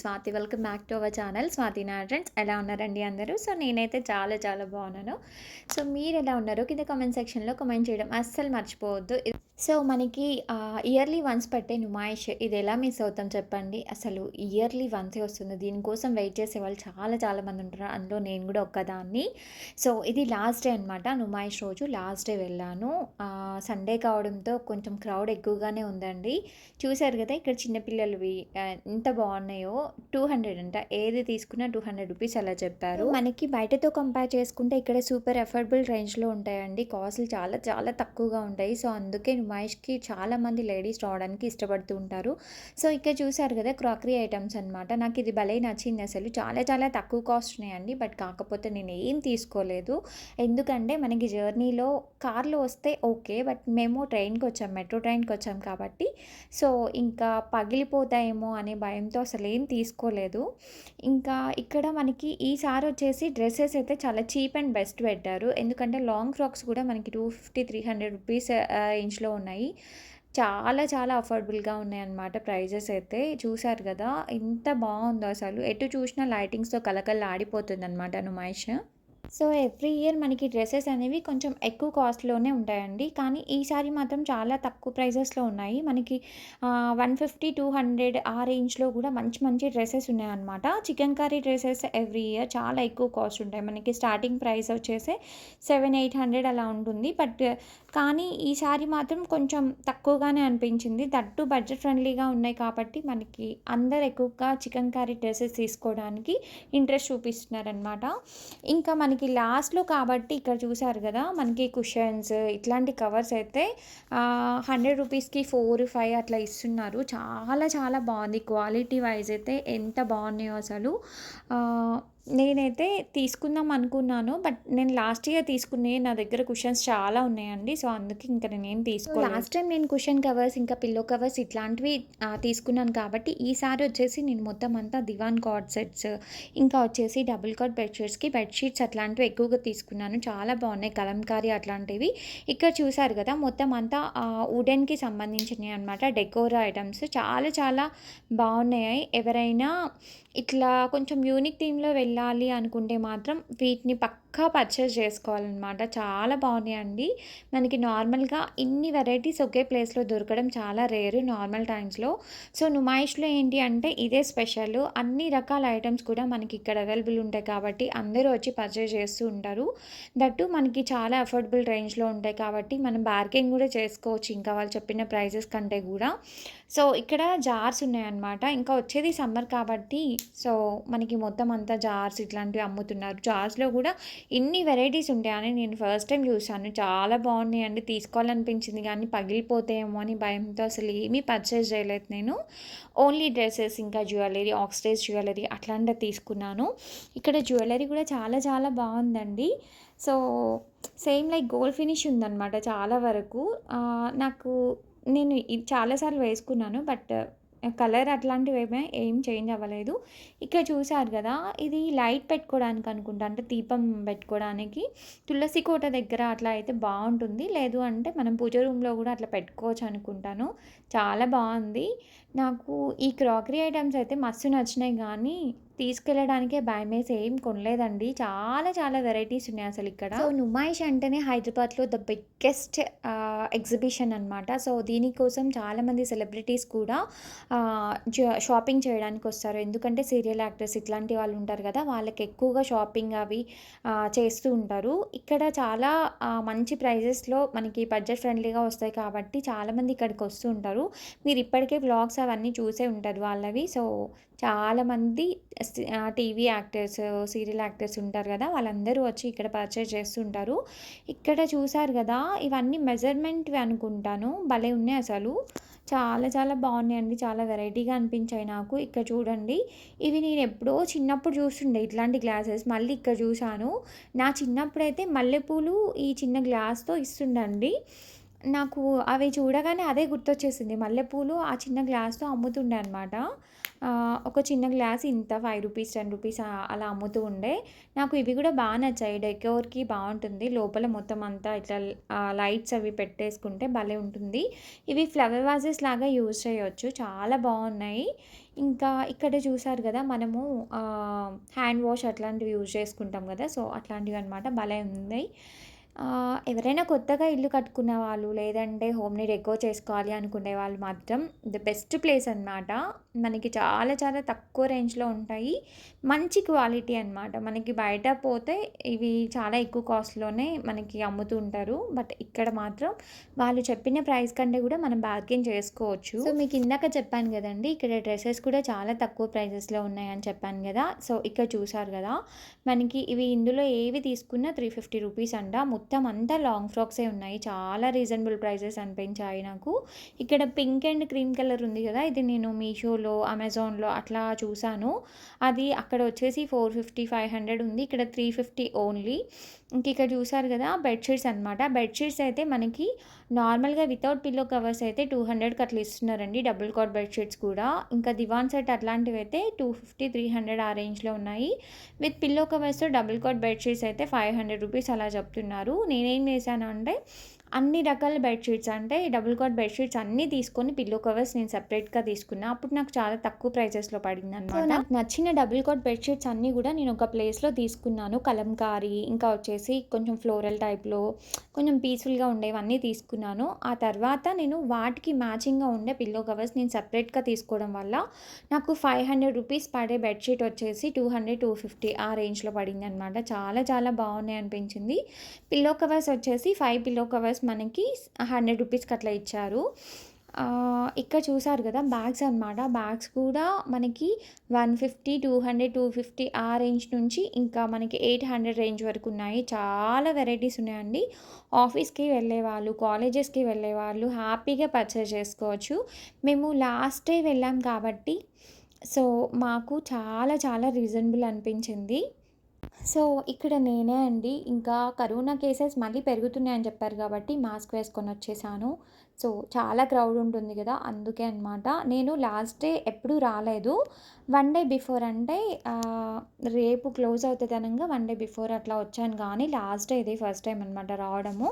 Swathi welcome back to our channel. Swathi నాడ్రెంట్స్ ఎలా ఉన్నారండి అందరూ? సో నేనైతే చాలా చాలా బాగున్నాను. సో మీరు ఎలా ఉన్నారో కింద కామెంట్ సెక్షన్లో కామెంట్ చేయడం అస్సలు మర్చిపోవద్దు. సో మనకి ఇయర్లీ వన్స్ పెట్టే నుమాయిష్ ఇది ఎలా మిస్ అవుతాం చెప్పండి? అసలు ఇయర్లీ వన్సే వస్తుంది. దీనికోసం వెయిట్ చేసే వాళ్ళు చాలా చాలా మంది ఉంటారు. అందులో నేను కూడా ఒక్కదాన్ని. సో ఇది లాస్ట్ డే అనమాట నుమాయిష్ రోజు లాస్ట్ డే వెళ్ళాను. సండే కావడంతో కొంచెం క్రౌడ్ ఎక్కువగానే ఉందండి. చూశారు కదా ఇక్కడ చిన్నపిల్లలవి ఎంత బాగున్నాయో. టూ హండ్రెడ్ అంట. ఏది తీసుకున్నా టూ హండ్రెడ్ రూపీస్ అలా చెప్పారు. మనకి బయటతో కంపేర్ చేసుకుంటే ఇక్కడ సూపర్ అఫోర్డబుల్ రేంజ్లో ఉంటాయండి. కాస్ట్లు చాలా చాలా తక్కువగా ఉంటాయి. సో అందుకే నుమాయిష్కి చాలా మంది లేడీస్ రావడానికి ఇష్టపడుతూ ఉంటారు. సో ఇక్కడ చూసారు కదా క్రాకరీ ఐటమ్స్ అనమాట నాకు ఇది భలే నచ్చింది అసలు. చాలా చాలా తక్కువ కాస్ట్ ఉన్నాయండి. బట్ కాకపోతే నేను ఏం తీసుకోలేదు. ఎందుకంటే మనకి జర్నీలో కార్లో వస్తే ఓకే. బట్ మేము ట్రైన్కి వచ్చాం మెట్రో ట్రైన్కి వచ్చాం కాబట్టి. సో ఇంకా పగిలిపోతాయేమో అనే భయంతో అసలు ఏం తీసుకోలేదు. ఇంకా ఇక్కడ మనకి ఈసారి వచ్చేసి డ్రెస్సెస్ అయితే చాలా చీప్ అండ్ బెస్ట్ పెట్టారు. ఎందుకంటే లాంగ్ ఫ్రాక్స్ కూడా మనకి two fifty three hundred rupees రేంజ్లో ఉన్నాయి. చాలా చాలా అఫోర్డబుల్గా ఉన్నాయన్నమాట ప్రైజెస్ అయితే. చూశారు కదా ఎంత బాగుందో అసలు. ఎటు చూసినా లైటింగ్స్తో కలకల్లా ఆడిపోతుంది అనమాట నుమాయిష్ సో ఎవ్రీ ఇయర్ మనకి డ్రెస్సెస్ అనేవి కొంచెం ఎక్కువ కాస్ట్లోనే ఉంటాయండి. కానీ ఈసారి మాత్రం చాలా తక్కువ ప్రైజెస్లో ఉన్నాయి. మనకి వన్ ఫిఫ్టీ టూ హండ్రెడ్ ఆ రేంజ్లో కూడా మంచి మంచి డ్రెస్సెస్ ఉన్నాయన్నమాట. Chicken curry dresses every year చాలా ఎక్కువ కాస్ట్ ఉంటాయి. మనకి స్టార్టింగ్ ప్రైస్ వచ్చేసి సెవెన్ ఎయిట్ హండ్రెడ్ అలా ఉంటుంది. బట్ కానీ ఈసారి మాత్రం కొంచెం తక్కువగానే అనిపించింది. దట్టు బడ్జెట్ ఫ్రెండ్లీగా ఉన్నాయి కాబట్టి మనకి అందరు ఎక్కువగా చికెన్ కర్రీ డ్రెస్సెస్ తీసుకోవడానికి ఇంట్రెస్ట్ చూపిస్తున్నారనమాట ఇంకా మనకి లాస్ట్లో కాబట్టి ఇక్కడ చూసారు కదా మనకి కుషన్స్ ఇట్లాంటి కవర్స్ అయితే హండ్రెడ్ రూపీస్కి ఫోర్ ఫైవ్ అట్లా ఇస్తున్నారు. చాలా చాలా బాగుంది. క్వాలిటీ వైజ్ అయితే ఎంత బాగున్నాయో అసలు. నేనైతే తీసుకుందాం అనుకున్నాను బట్ నేను లాస్ట్ ఇయర్ తీసుకునే నా దగ్గర కుషన్స్ చాలా ఉన్నాయండి. సో అందుకే ఇంకా నేనేం తీసుకో లాస్ట్ టైం నేను కుషన్ కవర్స్ ఇంకా పిల్లో కవర్స్ ఇట్లాంటివి తీసుకున్నాను కాబట్టి ఈసారి వచ్చేసి నేను మొత్తం అంతా దివాన్ కార్డ్ సెట్స్ ఇంకా వచ్చేసి డబుల్ కార్డ్ బెడ్షీట్స్కి బెడ్షీట్స్ అట్లాంటివి ఎక్కువగా తీసుకున్నాను. చాలా బాగున్నాయి. కలంకారీ అట్లాంటివి. ఇక్కడ చూసారు కదా మొత్తం అంతా వుడెన్కి సంబంధించినవి అనమాట డెకోర్ ఐటమ్స్. చాలా చాలా బాగున్నాయి. ఎవరైనా ఇట్లా కొంచెం యూనిక్ థీమ్లో వెళ్ళాలి అనుకుంటే మాత్రం వీటిని పక్కా పర్చేస్ చేసుకోవాలన్నమాట. చాలా బాగున్నాయండి. మనకి నార్మల్గా ఇన్ని వెరైటీస్ ఒకే ప్లేస్లో దొరకడం చాలా రేరు నార్మల్ టైమ్స్లో సో నుమాయిష్లో ఏంటి అంటే ఇదే స్పెషల్ అన్ని రకాల ఐటమ్స్ కూడా మనకి ఇక్కడ అవైలబుల్ ఉంటాయి కాబట్టి అందరూ వచ్చి పర్చేస్ చేస్తూ ఉంటారు. దట్టు మనకి చాలా అఫోర్డబుల్ రేంజ్లో ఉంటాయి కాబట్టి మనం బార్గెన్ కూడా చేసుకోవచ్చు. ఇంకా వాళ్ళు చెప్పిన ప్రైజెస్ కంటే కూడా. సో ఇక్కడ జార్స్ ఉన్నాయన్నమాట. ఇంకా వచ్చేది సమ్మర్ కాబట్టి సో మనకి మొత్తం అంతా జార్స్ ఇట్లాంటివి అమ్ముతున్నారు. జార్స్లో కూడా ఇన్ని వెరైటీస్ ఉంటాయని నేను ఫస్ట్ టైం చూసాను చాలా బాగున్నాయండి తీసుకోవాలనిపించింది కానీ పగిలిపోతాయేమో అని భయంతో అసలు ఏమీ పర్చేస్ చేయలేదు నేను. ఓన్లీ డ్రెస్సెస్ ఇంకా జ్యువెలరీ ఆక్సిడైజ్ జ్యువెలరీ అట్లాంటివి తీసుకున్నాను. ఇక్కడ జ్యువెలరీ కూడా చాలా చాలా బాగుందండి. So same like gold finish ఉందన్నమాట చాలా వరకు. నాకు నేను ఇది చాలాసార్లు వేసుకున్నాను. బట్ కలర్ అట్లాంటివి ఏమే ఏం చేంజ్ అవ్వలేదు. ఇక్కడ చూశారు కదా ఇది లైట్ పెట్టుకోవడానికి అనుకుంటా అంటే దీపం పెట్టుకోవడానికి. తులసి కోట దగ్గర అట్లా అయితే బాగుంటుంది. లేదు అంటే మనం పూజ రూమ్లో కూడా అట్లా పెట్టుకోవచ్చు అనుకుంటాను. చాలా బాగుంది. నాకు ఈ క్రాకరీ ఐటమ్స్ అయితే మస్తు నచ్చినాయి కానీ తీసుకెళ్ళడానికే భయం వేసి ఏం కొనలేదండి. చాలా చాలా వెరైటీస్ ఉన్నాయి అసలు ఇక్కడ. సో నుమాయిష్ అంటేనే హైదరాబాద్లో ద బిగ్గెస్ట్ ఎగ్జిబిషన్ అనమాట సో దీనికోసం చాలామంది సెలబ్రిటీస్ కూడా షాపింగ్ చేయడానికి వస్తారు. ఎందుకంటే సీరియల్ యాక్టర్స్ ఇట్లాంటి వాళ్ళు ఉంటారు కదా వాళ్ళకి ఎక్కువగా షాపింగ్ అవి చేస్తూ ఉంటారు. ఇక్కడ చాలా మంచి ప్రైజెస్లో మనకి బడ్జెట్ ఫ్రెండ్లీగా వస్తాయి కాబట్టి చాలామంది ఇక్కడికి వస్తూ ఉంటారు. మీరు ఇప్పటికే బ్లాగ్స్ అవన్నీ చూసే ఉంటారు వాళ్ళవి. సో చాలామంది టీవీ యాక్టర్స్ సీరియల్ యాక్టర్స్ ఉంటారు కదా వాళ్ళందరూ వచ్చి ఇక్కడ పర్చేస్ చేస్తుంటారు. ఇక్కడ చూసారు కదా ఇవన్నీ మెజర్మెంట్వి అనుకుంటాను. భలే ఉన్నాయి అసలు. చాలా చాలా బాగున్నాయండి. చాలా వెరైటీగా అనిపించాయి నాకు. ఇక్కడ చూడండి. ఇవి నేను ఎప్పుడో చిన్నప్పుడు చూస్తుండే ఇట్లాంటి గ్లాసెస్. మళ్ళీ ఇక్కడ చూశాను. నా చిన్నప్పుడైతే మల్లెపూలు ఈ చిన్న గ్లాస్తో ఇస్తుండండి. నాకు అవి చూడగానే అదే గుర్తొచ్చేసింది. మల్లెపూలు ఆ చిన్న గ్లాస్‌తో అమ్ముతుండే అనమాట. ఒక చిన్న గ్లాస్ ఇంత ఫైవ్ రూపీస్ టెన్ రూపీస్ అలా అమ్ముతూ ఉండే. నాకు ఇవి కూడా బాగా నచ్చాయి. డెకోర్‌కి బాగుంటుంది లోపల మొత్తం అంతా ఇట్లా లైట్స్ అవి పెట్టేసుకుంటే భలే ఉంటుంది. ఇవి ఫ్లవర్ వాజెస్ లాగా యూజ్ చేయొచ్చు. చాలా బాగున్నాయి ఇంకా ఇక్కడ చూసారు కదా మనము హ్యాండ్ వాష్ అట్లాంటివి యూజ్ చేసుకుంటాం కదా సో, అట్లాంటివన్నమాట. భలే ఉన్నాయి. ఎవరైనా కొత్తగా ఇల్లు కట్టుకున్న వాళ్ళు, లేదంటే హోమ్‌ని డెకోర్ చేసుకోవాలి అనుకునే వాళ్ళు మాత్రం ద బెస్ట్ ప్లేస్ అనమాట. మనకి చాలా చాలా తక్కువ రేంజ్‌లో ఉంటాయి. మంచి క్వాలిటీ అనమాట. మనకి బయట పోతే ఇవి చాలా ఎక్కువ కాస్ట్‌లోనే మనకి అమ్ముతూ ఉంటారు. బట్ ఇక్కడ మాత్రం వాళ్ళు చెప్పిన ప్రైస్ కంటే కూడా మనం బార్గెన్ చేసుకోవచ్చు. సో, మీకు ఇందాక చెప్పాను కదండి ఇక్కడ డ్రెస్సెస్ కూడా చాలా తక్కువ ప్రైజెస్‌లో ఉన్నాయని చెప్పాను కదా సో, ఇక్కడ చూసారు కదా మనకి ఇవి ఇందులో ఏవి తీసుకున్నా 350 రూపీస్ అంట. మొత్తం మొత్తం అంతా లాంగ్ ఫ్రాక్సే ఉన్నాయి. చాలా రీజనబుల్ ప్రైజెస్ అనిపించాయి నాకు. ఇక్కడ పింక్ అండ్ క్రీమ్ కలర్ ఉంది కదా ఇది నేను మీషోలో, అమెజాన్‌లో అట్లా చూశాను అది అక్కడ వచ్చేసి 450, 500 ఉంది. ఇక్కడ 350 ఓన్లీ. ఇంక ఇక్కడ చూసారు కదా బెడ్షీట్స్ అనమాట. బెడ్ షీట్స్ అయితే మనకి నార్మల్‌గా వితౌట్ పిల్లో కవర్స్ అయితే 200కి అట్లా ఇస్తున్నారండి. డబుల్ కాట్ బెడ్ షీట్స్ కూడా. ఇంకా దివాన్ సెట్ అలాంటివి అయితే టూ ఫిఫ్టీ త్రీ హండ్రెడ్ ఆ రేంజ్‌లో ఉన్నాయి. విత్ పిల్లో కవర్స్‌తో డబుల్ కాట్ బెడ్షీట్స్ అయితే ఫైవ్ హండ్రెడ్ రూపీస్ అలా చెప్తున్నారు. నేనేం చేశాను అంటే అన్ని రకాల బెడ్ షీట్స్ అంటే డబుల్ కాట్ బెడ్ షీట్స్ అన్నీ తీసుకొని పిల్లో కవర్స్ నేను సెపరేట్‌గా తీసుకున్నా. అప్పుడు నాకు చాలా తక్కువ ప్రైజెస్‌లో సో, పడిందనమాట. నాకు నచ్చిన డబుల్ కాట్ బెడ్ షీట్స్ అన్నీ గూడా నేను ఒక ప్లేస్‌లో తీసుకున్నాను. కలంకారీ, ఇంకా వచ్చేసి కొంచెం ఫ్లోరల్ టైప్‌లో కొంచెం పీస్‌ఫుల్‌గా ఉండేవన్నీ తీసుకున్నాను. ఆ తర్వాత నేను వాటికి మ్యాచింగ్‌గా ఉండే పిల్లో కవర్స్ నేను సెపరేట్‌గా తీసుకోవడం వల్ల నాకు 500 రూపీస్ పడే బెడ్ షీట్ వచ్చేసి 200, 250 ఆ రేంజ్‌లో పడిందనమాట. చాలా చాలా బావున్నాయి అనిపించింది. పిల్లో కవర్స్ వచ్చేసి 5 పిల్లో కవర్స్ మనకి 100 రూపీస్‌కి అట్లా ఇచ్చారు. ఇక్కడ చూసారు కదా బ్యాగ్స్ అనమాట. బ్యాగ్స్ కూడా మనకి 150, 200, 250 ఆ రేంజ్ నుంచి ఇంకా మనకి 800 రేంజ్ వరకు ఉన్నాయి. చాలా వెరైటీస్ ఉన్నాయండి. ఆఫీస్‌కి వెళ్ళేవాళ్ళు, కాలేజెస్‌కి వెళ్ళేవాళ్ళు హ్యాపీగా పర్చేస్ చేసుకోవచ్చు. మేము లాస్ట్ డే వెళ్ళాం కాబట్టి సో, మాకు చాలా చాలా రీజనబుల్ అనిపించింది. సో, ఇక్కడ నేనే అండి. ఇంకా కరోనా కేసెస్ మళ్ళీ పెరుగుతున్నాయని చెప్పారు కాబట్టి మాస్క్ వేసుకొని వచ్చేసాను. సో, చాలా క్రౌడ్ ఉంటుంది కదా అందుకే అనమాట. నేను లాస్ట్ డే ఎప్పుడు రాలేదు. వన్ డే బిఫోర్ అంటే రేపు క్లోజ్ అవుతుంది అనంగా వన్ డే బిఫోర్ అట్లా వచ్చాను కానీ లాస్ట్ డే ఇది ఫస్ట్ టైం అనమాట రావడము.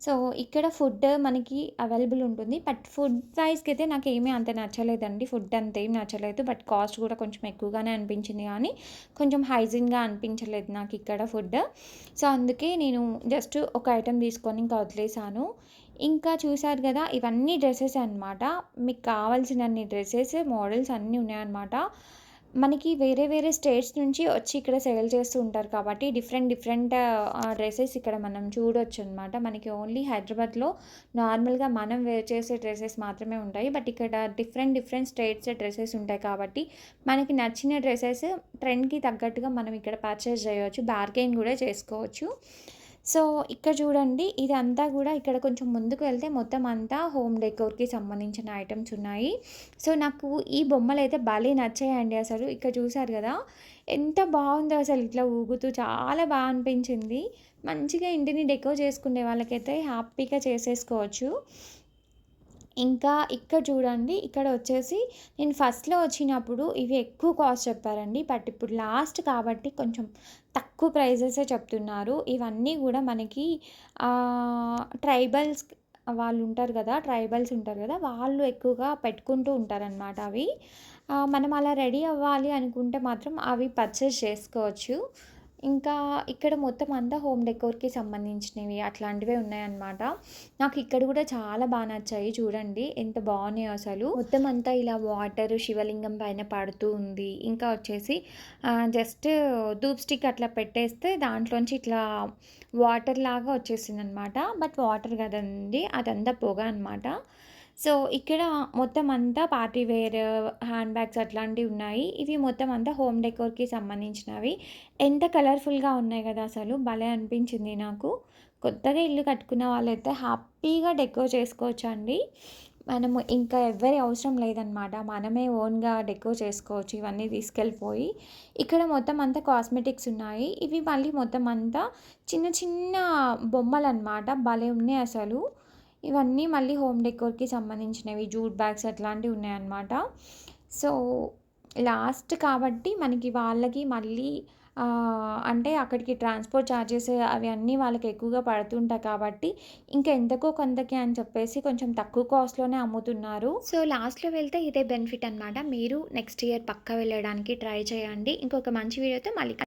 సో, ఇక్కడ ఫుడ్ మనకి అవైలబుల్ ఉంటుంది. బట్ ఫుడ్ ప్రైస్కి అయితే నాకు ఏమీ అంత నచ్చలేదండి. ఫుడ్ అంతేం నచ్చలేదు. బట్ కాస్ట్ కూడా కొంచెం ఎక్కువగానే అనిపించింది కానీ కొంచెం హైజీన్‌గా అనిపించలేదు నాకు ఇక్కడ ఫుడ్. సో, అందుకే నేను జస్ట్ ఒక ఐటెం తీసుకొని ఇంకా వదిలేసాను. ఇంకా చూశారు కదా ఇవన్నీ డ్రెస్సెస్ అనమాట. మీకు కావాల్సినన్ని డ్రెస్సెస్ మోడల్స్ అన్నీ ఉన్నాయన్నమాట. మనకి వేరే వేరే స్టేట్స్ నుంచి వచ్చి ఇక్కడ సేల్ చేస్తూ ఉంటారు కాబట్టి డిఫరెంట్ డిఫరెంట్ డ్రెస్సెస్ ఇక్కడ మనం చూడొచ్చు అనమాట మనకి ఓన్లీ హైదరాబాద్‌లో నార్మల్‌గా మనం వేర్ చేసే డ్రెస్సెస్ మాత్రమే ఉంటాయి. బట్ ఇక్కడ డిఫరెంట్ డిఫరెంట్ స్టేట్స్ డ్రెస్సెస్ ఉంటాయి కాబట్టి మనకి నచ్చిన డ్రెస్సెస్ ట్రెండ్‌కి తగ్గట్టుగా మనం ఇక్కడ పర్చేస్ చేయవచ్చు బార్గెయిన్ కూడా చేసుకోవచ్చు. సో, ఇక్కడ చూడండి ఇదంతా కూడా ఇక్కడ కొంచెం ముందుకు వెళ్తే మొత్తం అంతా హోమ్ డెకోర్‌కి సంబంధించిన ఐటమ్స్ ఉన్నాయి. సో, నాకు ఈ బొమ్మలు అయితే భలే నచ్చాయండి అసలు. ఇక్కడ చూసారు కదా ఎంత బాగుందో అసలు ఇట్లా ఊగుతూ చాలా బాగా అనిపించింది. మంచిగా ఇంటిని డెకోర్ చేసుకునే వాళ్ళకైతే హ్యాపీగా చేసేసుకోవచ్చు. ఇంకా ఇక్కడ చూడండి ఇక్కడ వచ్చేసి నేను ఫస్ట్‌లో వచ్చినప్పుడు ఇవి ఎక్కువ కాస్ట్ చెప్పారండి. బట్ ఇప్పుడు లాస్ట్ కాబట్టి కొంచెం తక్కువ ప్రైజెసే చెప్తున్నారు. ఇవన్నీ కూడా మనకి ట్రైబల్స్ వాళ్ళు ఉంటారు కదా ట్రైబల్స్ ఉంటారు కదా వాళ్ళు ఎక్కువగా పెట్టుకుంటూ ఉంటారనమాట అవి. మనం అలా రెడీ అవ్వాలి అనుకుంటే మాత్రం అవి పర్చేస్ చేసుకోవచ్చు. ఇంకా ఇక్కడ మొత్తం అంతా హోమ్ డెకోర్‌కి సంబంధించినవి అట్లాంటివే ఉన్నాయన్నమాట. నాకు ఇక్కడ కూడా చాలా బాగా నచ్చాయి చూడండి. ఎంత బాగున్నాయో అసలు. మొత్తం అంతా ఇలా వాటర్ శివలింగం పైన పడుతూ ఉంది. ఇంకా వచ్చేసి జస్ట్ ధూప్ స్టిక్ అట్లా పెట్టేస్తే దాంట్లోంచి ఇట్లా వాటర్ లాగా వచ్చేసింది అనమాట బట్ వాటర్ కదండి అదంతా పొగ అనమాట. సో, ఇక్కడ మొత్తం అంతా పార్టీ వేర్ హ్యాండ్ బ్యాగ్స్ అట్లాంటివి ఉన్నాయి. ఇవి మొత్తం అంతా హోమ్ డెకోర్‌కి సంబంధించినవి. ఎంత కలర్‌ఫుల్‌గా ఉన్నాయి కదా అసలు భలే అనిపించింది నాకు. కొత్తగా ఇల్లు కట్టుకున్న వాళ్ళైతే హ్యాపీగా డెకోర్ చేసుకోవచ్చండి. మనము ఇంకా ఎవ్వరి అవసరం లేదనమాట. మనమే ఓన్‌గా డెకోర్ చేసుకోవచ్చు ఇవన్నీ తీసుకెళ్ళిపోయి. ఇక్కడ మొత్తం అంతా కాస్మెటిక్స్ ఉన్నాయి. ఇవి మళ్ళీ మొత్తం అంతా చిన్న చిన్న బొమ్మలు అనమాట భలే ఉన్నాయి అసలు. ఇవన్నీ మళ్ళీ హోమ్ డెకోర్‌కి సంబంధించినవి జూట్ బ్యాగ్స్ అట్లాంటివి ఉన్నాయన్నమాట. సో, లాస్ట్ కాబట్టి మనకి వాళ్ళకి మళ్ళీ అంటే అక్కడికి ట్రాన్స్‌పోర్ట్ చార్జెస్ అవి అన్నీ వాళ్ళకి ఎక్కువగా పడుతుంటాయి కాబట్టి, ఇంకా ఎంతకో కొంతకి అని చెప్పేసి కొంచెం తక్కువ కాస్ట్‌లోనే అమ్ముతున్నారు. సో, లాస్ట్‌లో వెళ్తే ఇదే బెనిఫిట్ అనమాట. మీరు నెక్స్ట్ ఇయర్ పక్క వెళ్ళడానికి ట్రై చేయండి. ఇంకొక మంచి వీడియోతో మళ్ళీ